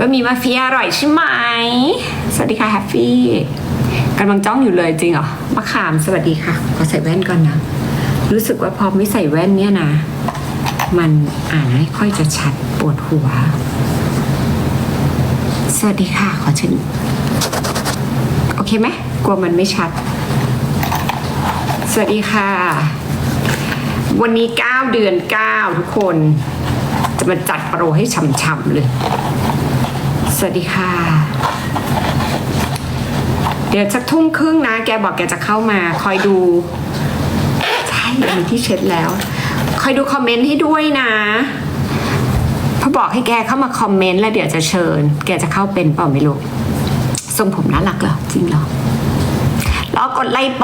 บะหมี่มาเฟียอร่อยใช่ไหม สวัสดีค่ะแฮปปี้กำลังจ้องอยู่เลยจริงเหรอมะขามสวัสดีค่ะ ขอใส่แว่นก่อนนะ รู้สึกว่าพอไม่ใส่แว่นเนี่ยนะ มันอ่านไม่ค่อยจะชัดปวดหัว สวัสดีค่ะ ขอเชิญโอเคไหมกลัวมันไม่ชัด สวัสดีค่ะ วันนี้ 9 เดือน 9 ทุกคน จะมาจัดโปรให้ช่ำๆเลย สวัสดีค่ะ เดี๋ยวสักทุ่มครึ่งนะ แกบอกแกจะเข้ามาคอยดู ใช่มีที่เช็ดแล้ว คอยดูคอมเมนต์ให้ด้วยนะพอบอกให้แกเข้ามาคอมเมนต์แล้วเดี๋ยวจะเชิญ แกจะเข้าเป็นเปล่าไม่รู้ทรงผมน่ารักเหรอ จริงเหรอรอกดไลค์โป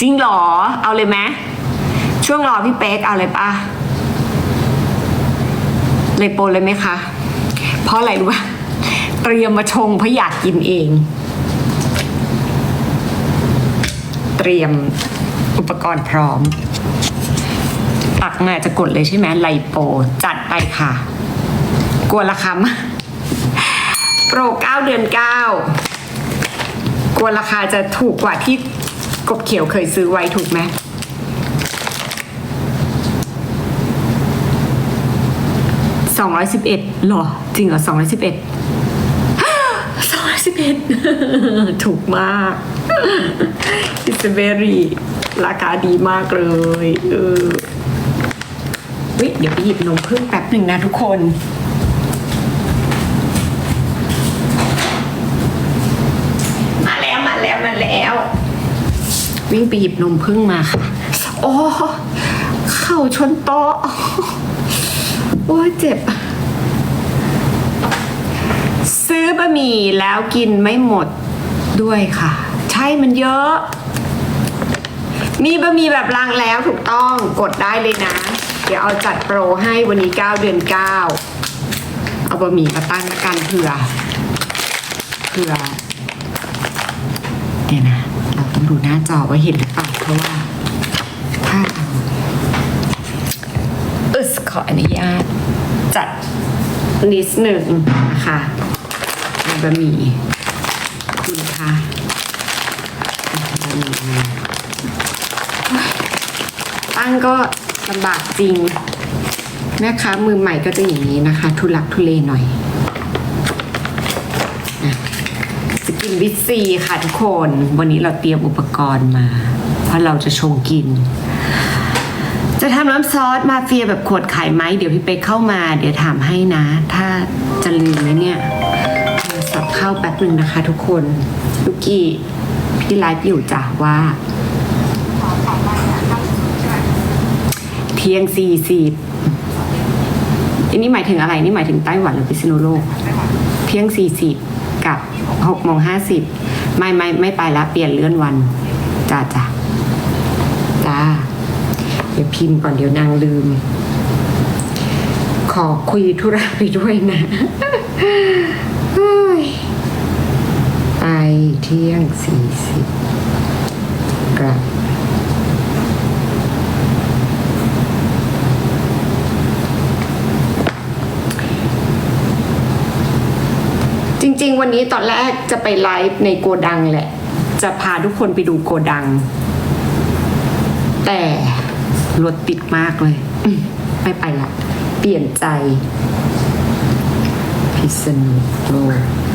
จริงเหรอ เอาเลยไหมช่วงรอพี่เป๊กเอาเลยปะเลโปเลยไหมคะ เพราะอะไรรู้ปะ เตรียมมาชงเพราะอยากกินเอง เตรียมอุปกรณ์พร้อม ตักมาจะกดเลยใช่ไหมไลโป จัดไปค่ะ กลัวราคาโปรเก้าเดือนเก้ากลัวราคาจะถูกกว่าที่กบเขียวเคยซื้อไว้ถูกไหมสองร้อยสิบเอ็ดหรอ จริงเหรอสองร้อยสิบเอ็ด สองร้อยสิบเอ็ดถูกมาก it's very ราคาดีมากเลย เออเฮ้ยเดี๋ยวไปหยิบนมพึ่งแป๊บหนึ่งนะทุกคนมาแล้วมาแล้วมาแล้ว วิ่งไปหยิบนมพึ่งมาค่ะ โอ้ เข่าชนโต๊ะโอ้เจ็บ ซื้ อบะหมี่แล้วกินไม่หมดด้วยค่ะ ใช่มันเยอะ มีบะหมี่แบบรางแล้วถูกต้องกดได้เลยนะ เดี๋ยวเอาจัดโปรให้วันนี้ 9 เดือน 9 เอาบะหมี่มาตั้งกันเผื่อเผื่อเดี๋ยวนะ เราต้องดูหน้าจอว่าเห็นหรือเปล่าเพราะว่าถ้าอึสขออนุญาตจัดนิดหนึ่งนะคะ บะหมี่คุณคะบะหมี่ตั้งก็ลำบากจริงแม่ค้ามือใหม่ก็จะอย่างนี้นะคะ ทุลักทุเลหน่อยนะสกินวิตซีค่ะทุกคน วันนี้เราเตรียมอุปกรณ์มา เพราะเราจะชงกิน จะทำน้ำซอสมาเฟียแบบขวดขายไหม เดี๋ยวพี่เป๊กเข้ามา เดี๋ยวถามให้นะ ถ้าจะลืมไหมเนี่ย แป๊บหนึ่งนะคะทุกคนลูกกี้พี่ไลฟ์อยู่จ้ะว่า เที่ยงสี่สิบอันนี้หมายถึงอะไร นี่หมายถึงไต้หวันหรือพิษณุโลก เที่ยงสี่สิบกับหกโมงห้าสิบไม่ไม่ไม่ไปละเปลี่ยนเลื่อนวันจ้าจ้าจ้าเดี๋ยวพิมพ์ก่อนเดี๋ยวนางลืม ขอคุยธุระไปด้วยนะ เฮ้ยไปเที่ยงสี่สิบกลับ จริงๆ วันนี้ตอนแรกจะไปไลฟ์ในโกดังแหละ จะพาทุกคนไปดูโกดัง แต่รถติดมากเลย ไม่ไปละ เปลี่ยนใจ พิษณุโลก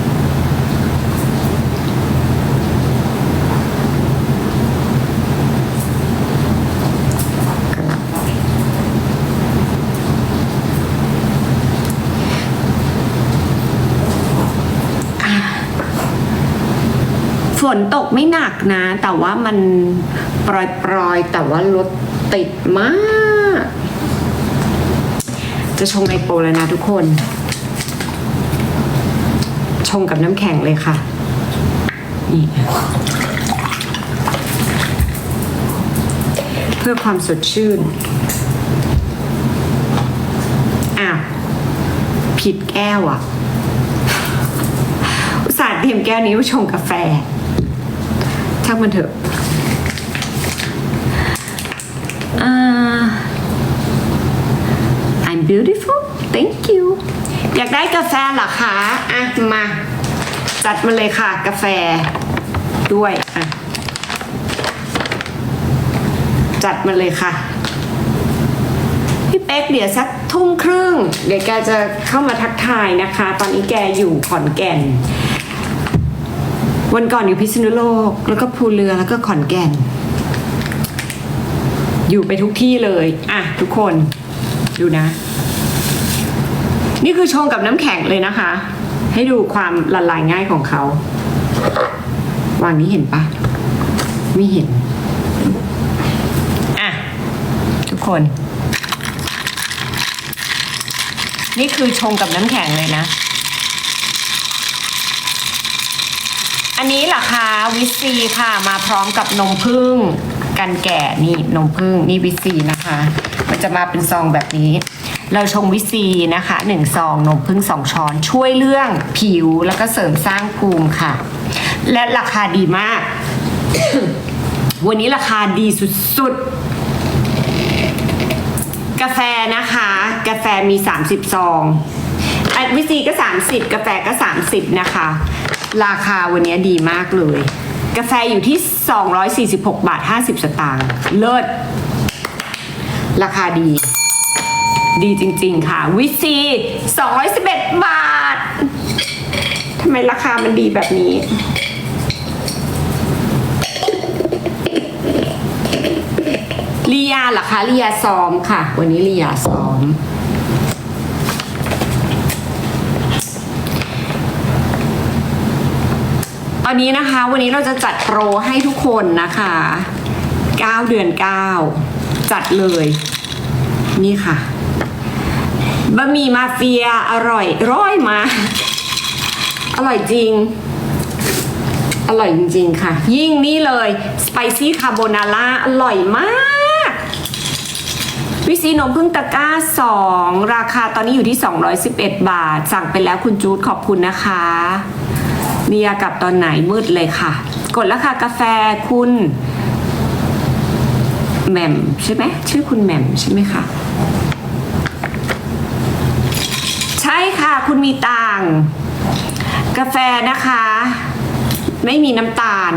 นตกไม่หนักนะ แต่ว่ามันปรอยๆแต่ว่ารถติดมาก จะชงไอโปรแล้วนะทุกคน ชงกับน้ำแข็งเลยค่ะนี่เพื่อความสดชื่น อ้าว ผิดแก้วอะ อุตส่าห์เตรียมแก้วนี้ไว้ชงกาแฟ ช่างมันเถอะอ่า I'm beautiful thank you อยากได้กาแฟเหรอคะอะมา จัดมาเลยค่ะกาแฟด้วยอะจัดมาเลยค่ะ พี่เป๊กเดี๋ยวสักทุ่มครึ่ง เดี๋ยวแกจะเข้ามาทักทายนะคะ ตอนนี้แกอยู่ขอนแก่น วันก่อนอยู่พิษณุโลก แล้วก็ภูเรือแล้วก็ขอนแก่น อยู่ไปทุกที่เลย อะ ทุกคนดูนะ นี่คือชงกับน้ำแข็งเลยนะคะ ให้ดูความละลายง่ายของเขาวางนี้เห็นปะไม่เห็น อะ ทุกคน นี่คือชงกับน้ำแข็งเลยนะ อันนี้ราคาวิซีค่ะมาพร้อมกับนมผึ้งกันแก่นี่นมผึ้งนี่วิซีนะคะ มันจะมาเป็นซองแบบนี้ เราชงวิซีนะคะหนึ่งซองนมผึ้งสองช้อน ช่วยเรื่องผิวแล้วก็เสริมสร้างภูมิค่ะ และราคาดีมาก วันนี้ราคาดีสุดๆ กาแฟนะคะ กาแฟมี 30 ซองวิซีก็ 30 กาแฟก็ 30 นะคะ ราคาวันนี้ดีมากเลย กาแฟอยู่ที่ 246 บาท 50 สตางค์เลิศ ราคาดี ดีจริงๆค่ะ วิซี 211 บาททำไมราคามันดีแบบนี้ลียาเหรอคะลียาซ้อมค่ะ วันนี้ลียาซ้อม ตอนนี้นะคะวันนี้เราจะจัดโปรให้ทุกคนนะคะ 9 เดือน 9 จัดเลย นี่ค่ะบะหมี่มาเฟียอร่อยร้อยมา อร่อยจริง อร่อยจริง ๆ ค่ะ ยิ่งนี่เลยสไปซี่คาโบนาร่าอร่อยมากวิซีนมพึ่งตะก้า 2 ราคาตอนนี้อยู่ที่ 211 บาท สั่งไปแล้วคุณจูดขอบคุณนะคะ เนียกลับตอนไหนมืดเลยค่ะ กดแล้วค่ะกาแฟคุณแหม่มใช่ไหมชื่อคุณแหม่มใช่ไหมคะใช่ค่ะคุณมีตังกาแฟนะคะ ไม่มีน้ำตาล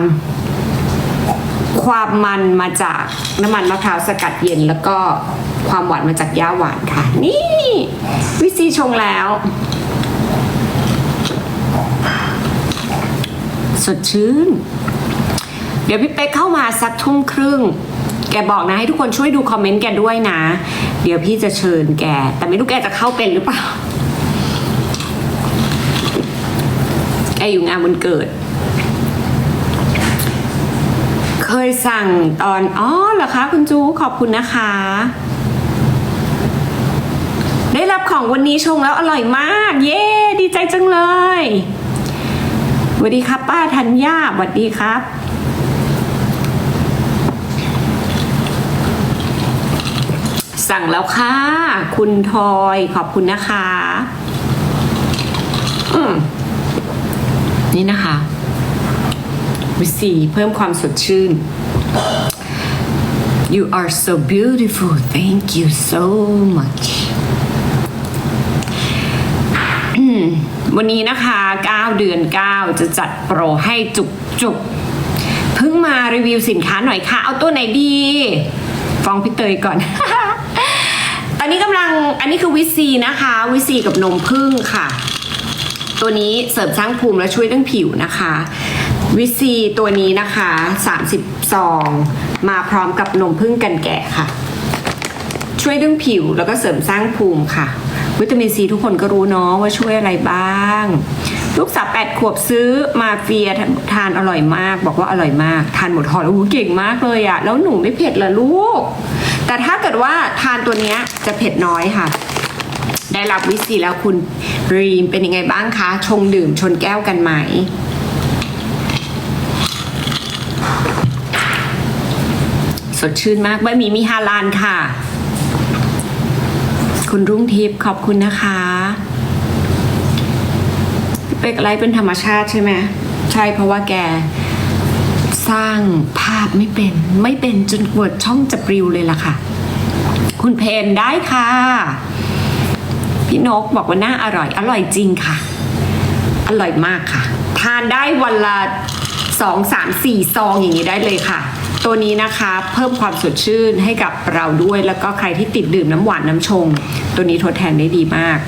ความมันมาจากน้ำมันมะพร้าวสกัดเย็นแล้วก็ความหวานมาจากย่าหวานค่ะ นี่ วิซีชงแล้ว สดชื่น เดี๋ยวพี่เป๊กเข้ามาสักทุ่มครึ่ง แกบอกนะให้ทุกคนช่วยดูคอมเมนต์แกด้วยนะ เดี๋ยวพี่จะเชิญแก แต่ไม่รู้แกจะเข้าเป็นหรือเปล่า แกอยู่งานวันเกิด เคยสั่งตอน อ๋อเหรอคะคุณจูขอบคุณนะคะได้รับของวันนี้ชงแล้วอร่อยมาก เย้ ดีใจจังเลย วัสดีครับป้าธัญญาสวัสดีครับสั่งแล้วค่ะ คุณทอยขอบคุณนะคะ อืมนี่นะคะวิสีเพิ่มความสดชื่น You are so beautiful thank you so much อืม วันนี้นะคะ 9 เดือน 9 จะจัดโปรให้จุกจุกเพิ่งมารีวิวสินค้าหน่อยค่ะ เอาตัวไหนดีฟ้องพี่เตยก่อน ตอนนี้กำลังอันนี้คือวิซีนะคะ วิซีกับนมพึ่งค่ะ ตัวนี้เสริมสร้างภูมิและช่วยเรื่องผิวนะคะ วิซีตัวนี้นะคะ30ซองมาพร้อมกับนมพึ่งกันแกะค่ะ ช่วยเรื่องผิวแล้วก็เสริมสร้างภูมิค่ะ วิตามินซีทุกคนก็รู้เนาะว่าช่วยอะไรบ้าง ลูกสาวแปดขวบซื้อมาเฟียทานอร่อยมาก บอกว่าอร่อยมาก ทานหมดห่อแล้วเก่งมากเลยอะแล้วหนูไม่เผ็ดเหรอลูก แต่ถ้าเกิดว่าทานตัวเนี้ยจะเผ็ดน้อยค่ะ ได้รับวิซีแล้วคุณรีมเป็นยังไงบ้างคะ ชงดื่มชนแก้วกันไหมสดชื่นมากบะหมี่มีฮาลานค่ะ คุณรุ่งทิพย์ขอบคุณนะคะเป็กไลฟ์เป็นธรรมชาติใช่ไหมใช่เพราะว่าแกสร้างภาพไม่เป็นไม่เป็นจนกวดช่องจะปลิวเลยล่ะค่ะ คุณเพนได้ค่ะ พี่นกบอกว่าน่าอร่อย อร่อยจริงค่ะ อร่อยมากค่ะ ทานได้วันละสองสามสี่ซองอย่างนี้ได้เลยค่ะ ตัวนี้นะคะเพิ่มความสดชื่นให้กับเราด้วย แล้วก็ใครที่ติดดื่มน้ำหวานน้ำชง ตัวนี้ทดแทนได้ดีมาก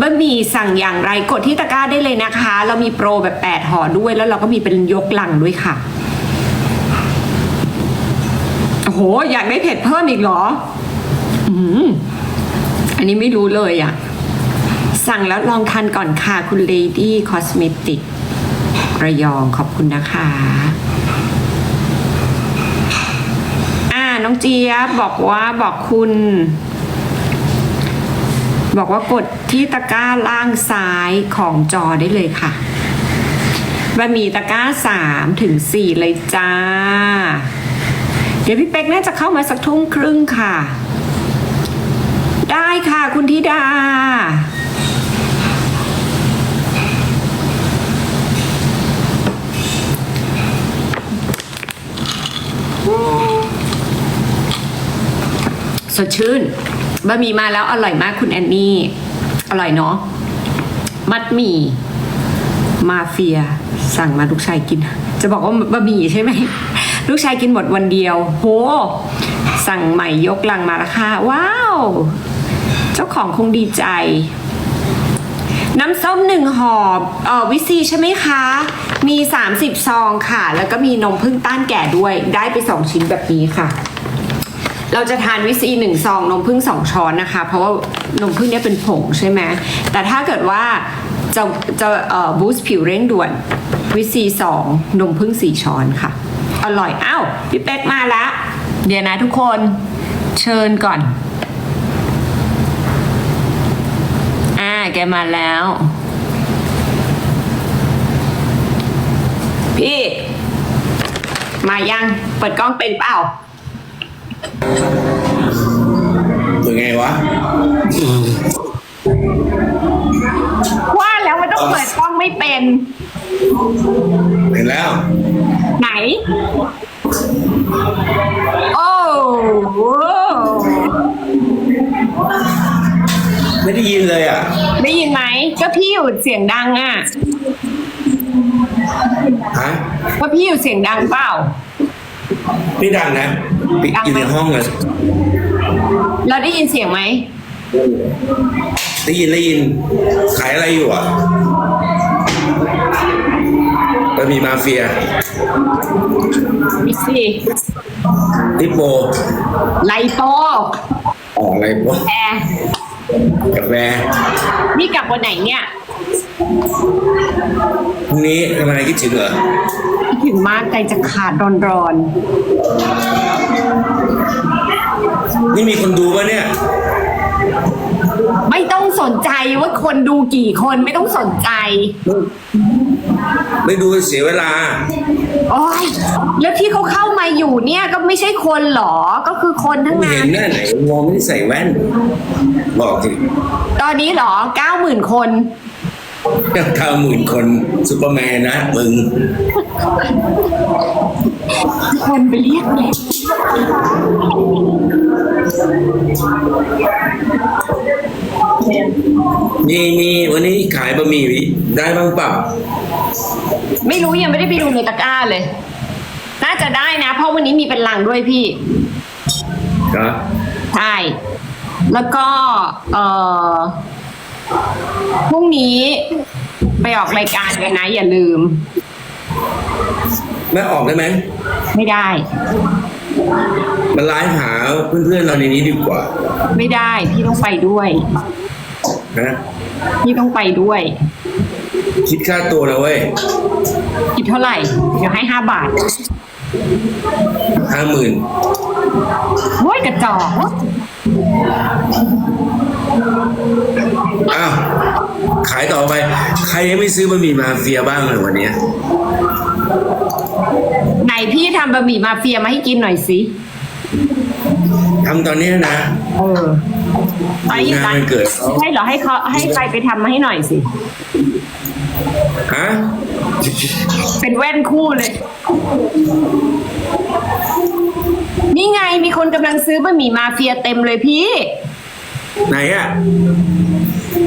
บะหมี่สั่งอย่างไรกดที่ตะกร้าได้เลยนะคะ เรามีโปรแบบ 8ห่อด้วยแล้วเราก็มีเป็นยกลังด้วยค่ะโอ้โหอยากได้เผ็ดเพิ่มอีกเหรออืมอันนี้ไม่รู้เลยอะ่ะสั่งแล้วลองทานก่อนค่ะ คุณ Lady Cosmetic ระยองขอบคุณนะคะ น้องเจี๊ยบบอกว่าบอกคุณ บอกว่ากดที่ตะกร้าล่างซ้ายของจอได้เลยค่ะบะหมี่ตะกร้าสามถึงสี่เลยจ้า เดี๋ยวพี่เป๊กน่าจะเข้ามาสักทุ่มครึ่งค่ะ ได้ค่ะคุณธิดา สดชื่นบะหมี่มาแล้วอร่อยมากคุณแอนนี่ อร่อยเนาะ มัดหมี่มาเฟีย สั่งมาลูกชายกิน จะบอกว่าบะหมี่ใช่ไหม ลูกชายกินหมดวันเดียว โห สั่งใหม่ยกลังมาราคาว้าว เจ้าของคงดีใจ น้ำส้มหนึ่งห่อเออวิซีใช่ไหมคะ มี 30 ซองค่ะ แล้วก็มีนมพึ่งต้านแก่ด้วย ได้ไป 2 ชิ้นแบบนี้ค่ะ เราจะทานวิซีหนึ่งซองนมพึ่งสองช้อนนะคะ เพราะว่านมพึ่งเนี่ยเป็นผงใช่ไหมแต่ถ้าเกิดว่าจะจะเอ่อบูสต์ผิวเร่งด่วนวิซีสองนมพึ่งสี่ช้อนค่ะ อร่อยอ้าวพี่เป๊กมาแล้วเดี๋ยวนะทุกคนเชิญก่อน อ่าแกมาแล้ว พี่ มายัง เปิดกล้องเป็นเปล่า เป็นไงวะ ว่าแล้วมันต้องเปิดกล้องไม่เป็น เห็นแล้ว ไหน โอ้โหไม่ได้ยินเลยอะ ได้ยินไหม ก็พี่อยู่เสียงดังอะ ฮะ ก็พี่อยู่เสียงดังเปล่า ไม่ดังนะปิดดังไหม อยู่ในห้องเลยเราได้ยินเสียงไหมได้ยินได้ยินขายอะไรอยู่อะบะหมี่มาเฟียมิสิลิปโปไลโตอ๋ออะไรโปแอร์กาแฟนี่กลับวันไหนเนี่ยพรุ่งนี้ทำไมคิดถึงเหรอคิดถึงมากใจจะขาดร้อน นี่มีคนดูปะเนี่ยๆไม่ต้องสนใจว่าคนดูกี่คนไม่ต้องสนใจ ไม่ดูเสียเวลา โอ้ยแล้วที่เขาเข้ามาอยู่เนี่ยก็ไม่ใช่คนเหรอ ก็คือคนทั้งไม่นั้เห็นน หน้าไหนมองไม่ได้ใส่แว่น บอกสิตอนนี้เหรอเก้าหมื่นคน เก้าหมื่นคนซูเปอร์แมนนะมึงคนไปเรียกเลยมีมีวันนี้ขายบะหมี่ได้บ้างเปล่าไม่รู้ยังไม่ได้ไปดูในตะกร้าเลย น่าจะได้นะ เพราะวันนี้มีเป็นลังด้วยพี่ครับใช่ แล้วก็ เอ่อ พรุ่งนี้ไปออกรายการกันนะ อย่าลืมไม่ออกได้ไหม ไม่ได้มาไลฟ์หาเพื่อนๆเราในนี้ดีกว่า ไม่ได้พี่ต้องไปด้วยนะพี่ต้องไปด้วย คิดค่าตัวนะเว้ย คิดเท่าไหร่ เดี๋ยวให้ห้าบาทห้าหมื่นโว้ยกระจอก อ้าวขายต่อไป ใครยังไม่ซื้อบะหมี่มาเฟียบ้างเลยวันเนี้ยไหนพี่ทำบะหมี่มาเฟียมาให้กินหน่อยสิ ทำตอนเนี้ยนะเออไปอยู่งานร้านวันเกิดเขาให้เหรอให้เขาให้ใครไปทำมาให้หน่อยสิ ฮะ เป็นแว่นคู่เลย นี่ไงมีคนกำลังซื้อบะหมี่มาเฟียเต็มเลยพี่ ไหนอะ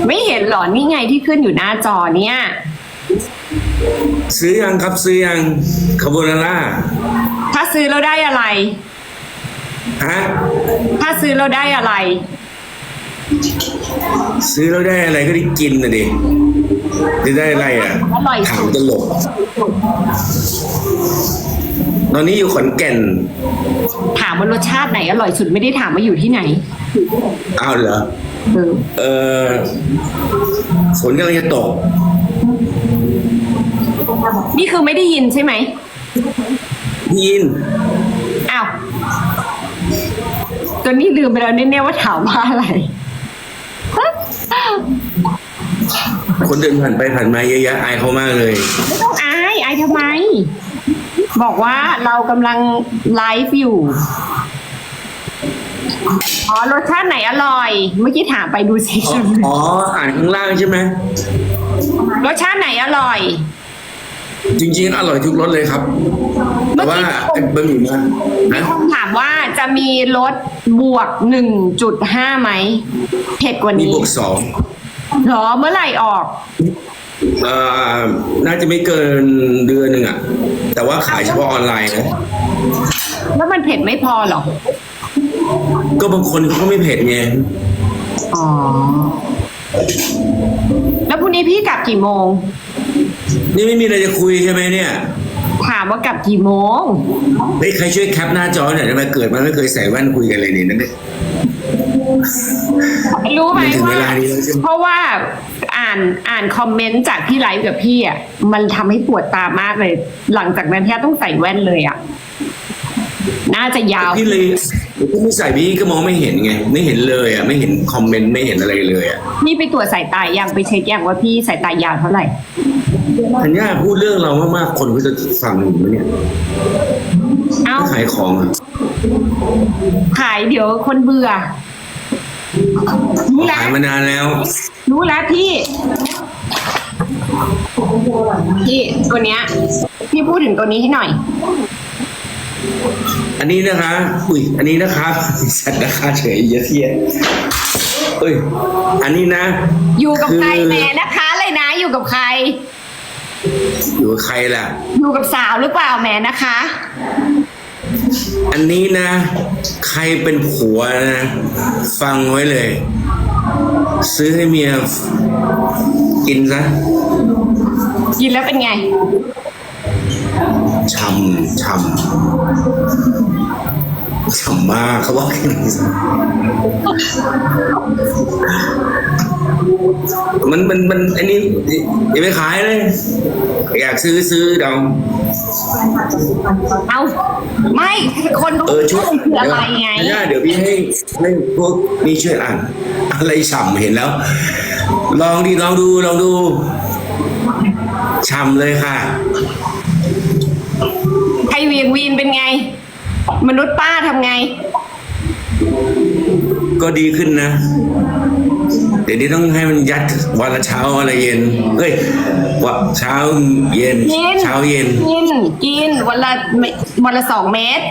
ไม่เห็นเหรอ นี่ไงที่ขึ้นอยู่หน้าจอเนี่ย ซื้อยังครับซื้อยังคาโบนาร่าถ้าซื้อแล้วได้อะไร ฮะถ้าซื้อแล้วได้อะไร ซื้อแล้วได้อะไรก็ได้กินนะดิจะได้อะไรอะอร่อยถาสุมดตลก ตอนนี้อยู่ขอนแก่น ถามว่ารสชาติไหนอร่อยสุดไม่ได้ถามว่าอยู่ที่ไหน อ้าวเหรอ เออเออฝนกำลังจะตก นี่คือไม่ได้ยินใช่ไหมพี่ยิน อ้าวตอนนี้ลืมไปแล้วแน่ๆว่าถามว่าอะไร คนเดินผ่านไปผ่านมาเยอะแยะอายเขามากเลย ไม่ต้องอาย อายทำไม บอกว่าเรากำลังไลฟ์อยู่ อ๋อรสชาติไหนอร่อย เมื่อกี้ถามไปดูสิอ๋ออ๋ออ่านข้างล่างใช่ไหม รสชาติไหนอร่อย จริงๆ อร่อยทุกรสเลยครับ แต่ว่าไอ้บะหมี่มามีนะ คนถามว่าจะมีรสบวกหนึ่งจุดห้าไหมเผ็ดกว่ามีนี้บวกสองเหรอเมื่อไหร่ออก เอ่อน่าจะไม่เกินเดือนหนึ่งอะแต่ว่าขายเฉพาะออนไลน์นะ แล้วมันเผ็ดไม่พอเหรอ ก็บางคนเขาก็ไม่เผ็ดไงอ๋อ แล้วพรุ่งนี้พี่กลับกี่โมง นี่ไม่มีอะไรจะคุยใช่ไหมเนี่ย ถามว่ากลับกี่โมง เฮ้ยใครช่วยแคปหน้าจอหน่อยได้ไหมเกิดมาไม่เคยใส่แว่นคุยกันเลยเนี่ยนั่นเนี่ยรู้ไหมถึงเวว่าลานี้แล้วใช่ไหมเพราะว่าอ่านอ่านคอมเมนต์จากที่ไลฟ์กับพี่อะมันทำให้ปวดตามากเลย หลังจากนั้นพี่ต้องใส่แว่นเลยอะ น่าจะยาว พี่เลย พี่ไม่ใส่พี่ก็มองไม่เห็นไง ไม่เห็นเลยอะไม่เห็นคอมเมนต์ไม่เห็นอะไรเลยอะพี่ไปตรวจสายตายังไปเช็คยังว่าพี่สายตายาวเท่าไหร่ธัญญาพูดเรื่องเรามากๆคนก็จะฟังหนูไหมเนี่ยเอ้าถ้าขายของอะขายเดี๋ยวคนเบื่อรู้แล้ขายวมานานแล้ว รู้แล้วพี่พี่ตัวเนี้ยพี่พูดถึงตัวนี้ให้หน่อย อันนี้นะคะ อุ้ย อันนี้นะคะสัตว์ราคาเฉยเยอะเทียเอ้ย อันนี้นะ อยู่กับใครคือแม่นะคะเลยนะ อยู่กับใคร อยู่กับใครล่ะ อยู่กับสาวหรือเปล่าแม่นะคะ อันนี้นะ ใครเป็นผัวนะ ฟังไว้เลย ซื้อให้เมียกินซะ กินแล้วเป็นไง ช่ำช่ำช่ำมากเขาบอกอย่างนี้มันมันมันอันนี้อย่าไปขายเลย อยากซื้อซื้อเดาเอาไม่คนรู้เออช่วยมันคืออะไรไงเดี๋ยวเดี๋ยวพี่ให้ให้พวกนี่ช่วยอ่านอะไรฉ่ำเห็นแล้ว ลองดิลองดูลองดูฉ่ำเลยค่ะไท ยเวียงวีนเป็นไง มนุษย์ป้าทำไง ก็ดีขึ้นนะ เดี๋ยวนี้ต้องให้มันยัดวันละเช้าวันละเย็นเฮ้ยว่าเช้าเย็น กิน เช้าเย็น กิน กิน วันละเมวันละสองเม็ด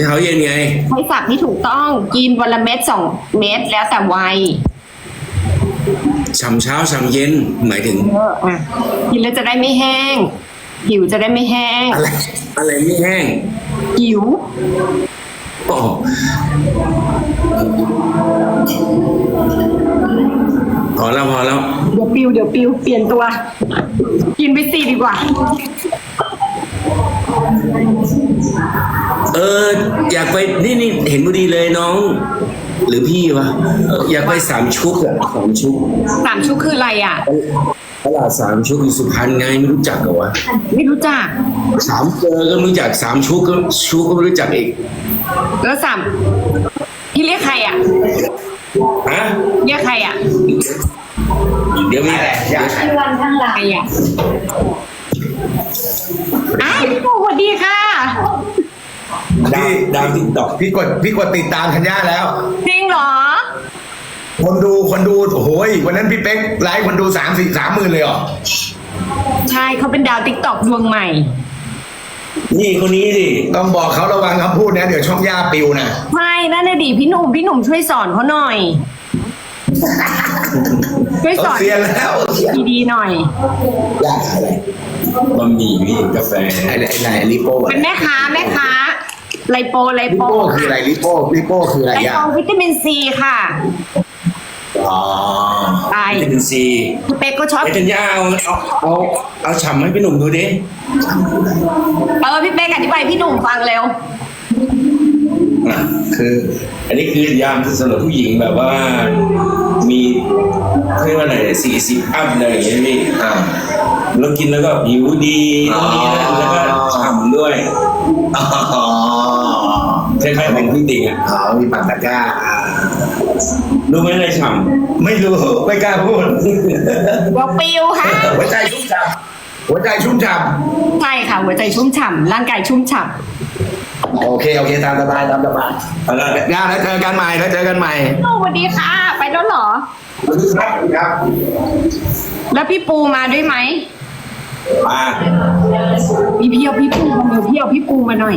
เช้าเย็นไง ใช้ศัพท์ที่ถูกต้อง กินวันละเม็ดสองเม็ดแล้วแต่วัยฉ่ำเช้าฉ่ำเย็นหมายถึง เอออะกินแล้วจะได้ไม่แห้ง ผิวจะได้ไม่แห้ง อะไรอะไรไม่แห้งผิว อ๋อพอแล้วพอแล้ว เดี๋ยวปิวเดี๋ยวปิวเปลี่ยนตัว กินไปสี่ดีกว่า เออ อยากไปนี่นี่เห็นพอดีเลยน้อง หรือพี่วะเอออยากไปสามชุกอะสามชุก สามชุกคืออะไรอะ ตลาดสามชุกอยู่สุพรรณไงไม่รู้จักเหรอวะไม่รู้จักสามเจอก็ไม่รู้จักสามชุกก็ชุกก็ไม่รู้จักอีกแล้วสามพี่เรียกใครอะฮะเรียกใครอะเดี๋ยวมีเดี๋ยวใครอะอ้าวพี่ปูสวัสดีค่ะดาวดาวติ๊กต็อกพี่กดพี่กดติดตามธัญญาแล้ว จริงเหรอ คนดูคนดูโอ้โหยวันนั้นพี่เป๊กไลฟ์คนดูสามสี่สามหมื่นเลยเหรอใช่เขาเป็นดาวติ๊กตอกดวงใหม่ นี่คนนี้ดิต้องบอกเขาระวังคำพูดนะ เดี๋ยวช่องย่าปิวนะใช่นั่นน่ะดิพี่หนุ่มพี่หนุ่มช่วยสอนเขาหน่อย ช่วยสอนเซียนแล้วเซียนดีๆหน่อยยากอะไรบะหมี่พี่กาแฟไอ้ไอ้ไหนลิโป้อะเป็นแม่ค้าแม่ค้าไลโปไลลิโปโป้คืออะไรลิโป้ลิโป้คืออะไรไลยาโปวิตามินซีค่ะ อ๋อไปวิตามินซีคุณเป๊กก็ชอบไอ้ธัญญาเอาเอาเอาเอาฉ่ำให้พี่หนุ่มดูดิเออพี่เป๊กอธิบายพี่หนุ่มฟังเร็ว อะคือ อันนี้คือยามสำหรับผู้หญิงแบบว่า มีเรียกว่าอะไรสี่สิบอัพอะไรอย่างเงี้ยพี่อ่า แล้วกินแล้วก็ผิวดีอ๋อนี่นะแล้วก็ฉ่ำด้วยอ๋อคล้ายๆของพี่ติ๋งอะ อ๋อมีปากตะกร้าอ่า รู้ไหมอะไรฉ่ไม่รู้ไม่กล้าพูดวอปิวค่ะหัวใจชุ่มฉ่ำหัวใจชุ่มฉ่ใช่ค่ะ หัวใจชุ่มฉ่ำร่างกายชุ่มฉ่ำโอเคโอเคตามสบายตามสบายำอะไรงานแล้วเจอกันใหม่แล้วเจอกันใหม่ำสวัสดีค่ะ ไปแล้วเหรอ ครับครับแล้วพี่ปูมาด้วยไหมอ่าพี่เพียวพี่ปูมาเร็วพี่เอาพี่ปูมาหน่อย